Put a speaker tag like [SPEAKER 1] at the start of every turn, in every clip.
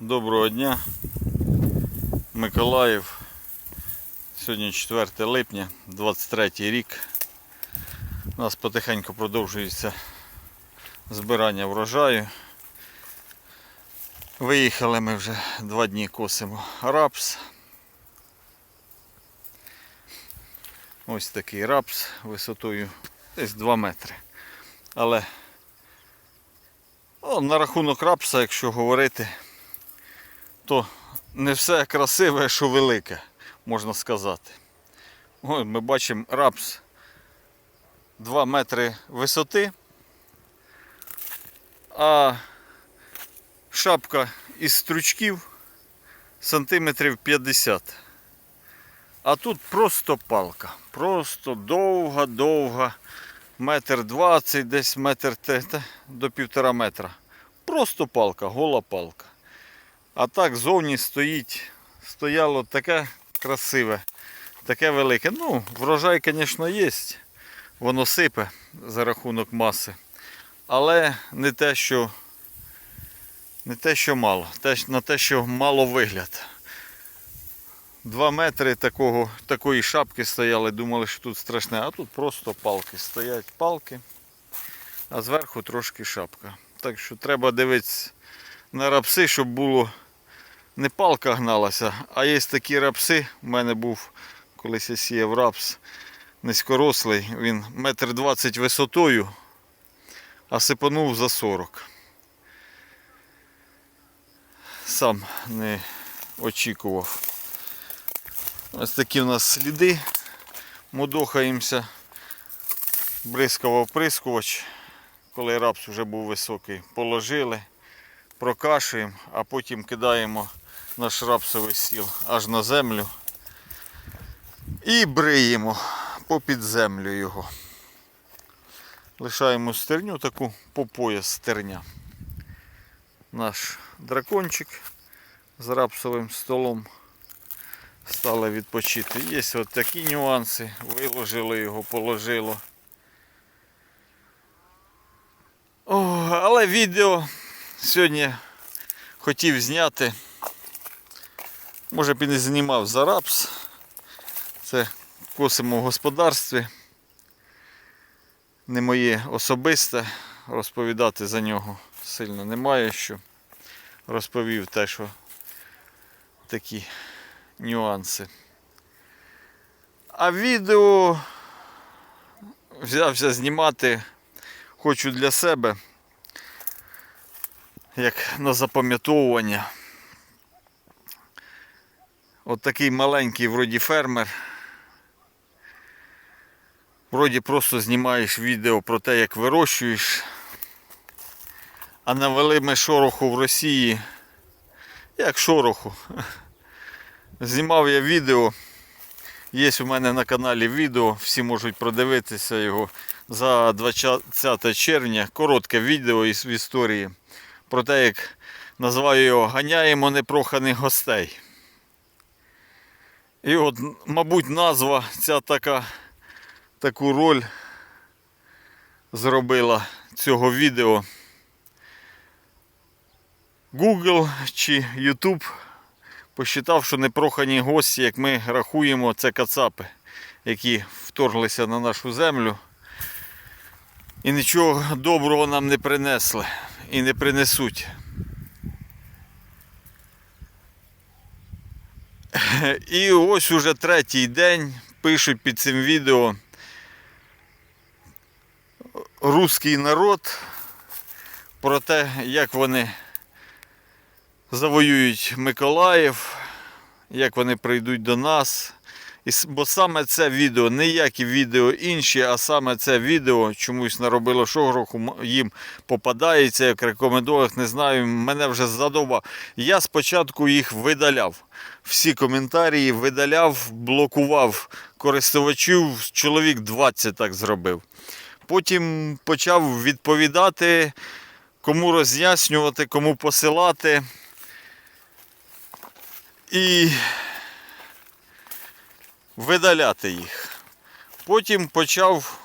[SPEAKER 1] Доброго дня. Миколаїв. Сьогодні 4 липня, 23 рік. У нас потихеньку продовжується збирання врожаю. Виїхали ми вже два дні косимо рапс. Ось такий рапс висотою десь 2 метри. Але о, на рахунок рапса, якщо говорити, то не все красиве, що велике, можна сказати. Ось ми бачимо рапс 2 метри висоти, а шапка із стручків сантиметрів 50. А тут просто палка. Просто довга-довга, метр двадцять, десь метр до півтора метра. Просто палка, гола палка. А так зовні стоїть, стояло таке красиве, таке велике. Ну, врожай, звісно, є. Воно сипе за рахунок маси. Але не те, що, не те, що мало. Те, на те, що мало вигляд. Два метри такого, такої шапки стояли, думали, що тут страшне, а тут просто палки стоять, палки, а зверху трошки шапка. Так що треба дивитися на рапси, щоб було не палка гналася, а є такі рапси. У мене був колись я сіяв рапс низькорослий, він метр двадцять висотою, а сипанув за 40. Сам не очікував. Ось такі в нас сліди. Мудохаємося. Бризкав оприскувач, коли рапс вже був високий, положили прокашуємо, а потім кидаємо наш рапсовий сіл аж на землю і бриємо попід землю його. Лишаємо стерню таку по пояс стерня. Наш дракончик з рапсовим столом стали відпочити. Є от такі нюанси, виложили його, положило. О, але відео сьогодні хотів зняти. Може б і не знімав за рапс. Це косимо в господарстві. Не моє особисте. Розповідати за нього сильно немає що. Розповів те, що такі нюанси. А відео взявся знімати хочу для себе як на запам'ятовування. От такий маленький вроді фермер. Вроді просто знімаєш відео про те, як вирощуєш. А навели ми шороху в Росії. Як шороху. Знімав я відео. Є у мене на каналі відео, всі можуть продивитися його за 20 червня. Коротке відео із історії про те, як називаю його Ганяємо непроханих гостей. І от, мабуть, назва ця така, таку роль зробила цього відео. Google чи YouTube посчитав, що непрохані гості, як ми рахуємо, це кацапи, які вторглися на нашу землю. І нічого доброго нам не принесли і не принесуть. І ось уже третій день пишуть під цим відео руський народ про те, як вони завоюють Миколаїв, як вони прийдуть до нас. Бо саме це відео, ніякі відео інші, а саме це відео чомусь наробило шогроху, їм попадається, як рекомендував, не знаю, мене вже задовбав. Я спочатку їх видаляв. Всі коментарі видаляв, блокував користувачів, чоловік 20 так зробив. Потім почав відповідати, кому роз'яснювати, кому посилати. І видаляти їх. Потім почав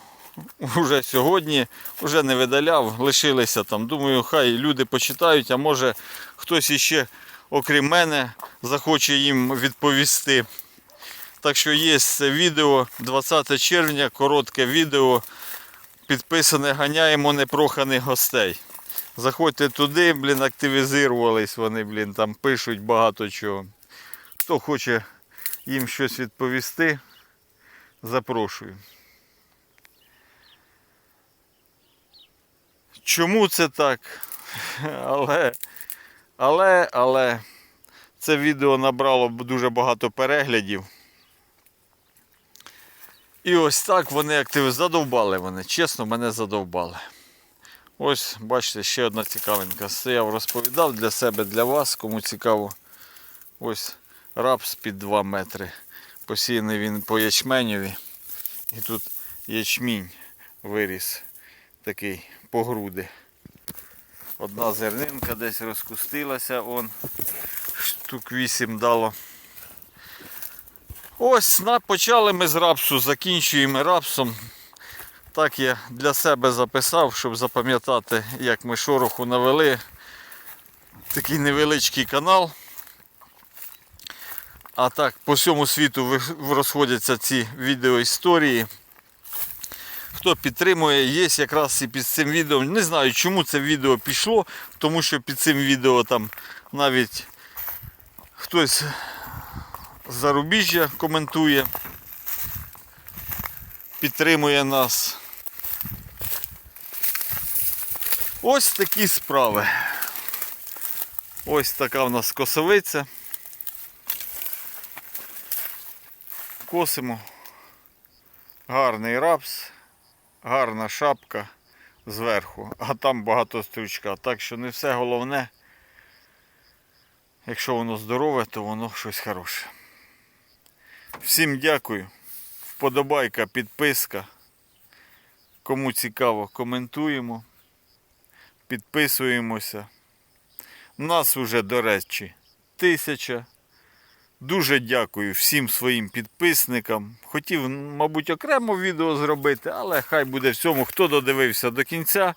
[SPEAKER 1] уже сьогодні, вже не видаляв, лишилися там. Думаю, хай люди почитають, а може хтось іще окрім мене, захоче їм відповісти. Так що є це відео 20 червня, коротке відео. Підписане ганяємо непроханих гостей. Заходьте туди, блін, активізувались вони, блін, там пишуть багато чого. Хто хоче їм щось відповісти, запрошую. Чому це так? Але, але, але це відео набрало дуже багато переглядів. І ось так вони активно задовбали вони. Чесно, мене задовбали. Ось, бачите, ще одна цікавинка. Стояв, розповідав для себе, для вас, кому цікаво. Ось рапс під 2 метри. Посіяний він по ячменеві. І тут ячмінь виріс такий по груди. Одна зернинка десь розкустилася, он штук 8 дало. Ось почали ми з рапсу, закінчуємо рапсом. Так я для себе записав, щоб запам'ятати, як ми шороху навели. Такий невеличкий канал. А так, по всьому світу розходяться ці відеоісторії. Хто підтримує, є якраз і під цим відео. Не знаю, чому це відео пішло, тому що під цим відео там навіть хтось з зарубіжжя коментує, підтримує нас. Ось такі справи. Ось така в нас косовиця. Косимо. Гарний рапс, гарна шапка зверху, а там багато стручка. Так що не все головне. Якщо воно здорове, то воно щось хороше. Всім дякую. Вподобайка, підписка. Кому цікаво, коментуємо, підписуємося. Нас уже, до речі, тисяча. Дуже дякую всім своїм підписникам. Хотів, мабуть, окремо відео зробити, але хай буде всьому, хто додивився до кінця.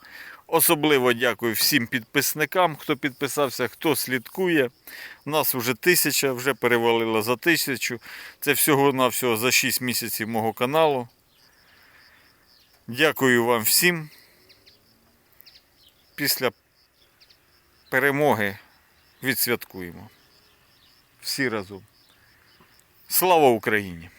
[SPEAKER 1] Особливо дякую всім підписникам, хто підписався, хто слідкує. У Нас вже тисяча, вже перевалило за тисячу. Це всього-навсього за 6 місяців мого каналу. Дякую вам всім. Після перемоги відсвяткуємо. Всі разом. Слава Україні!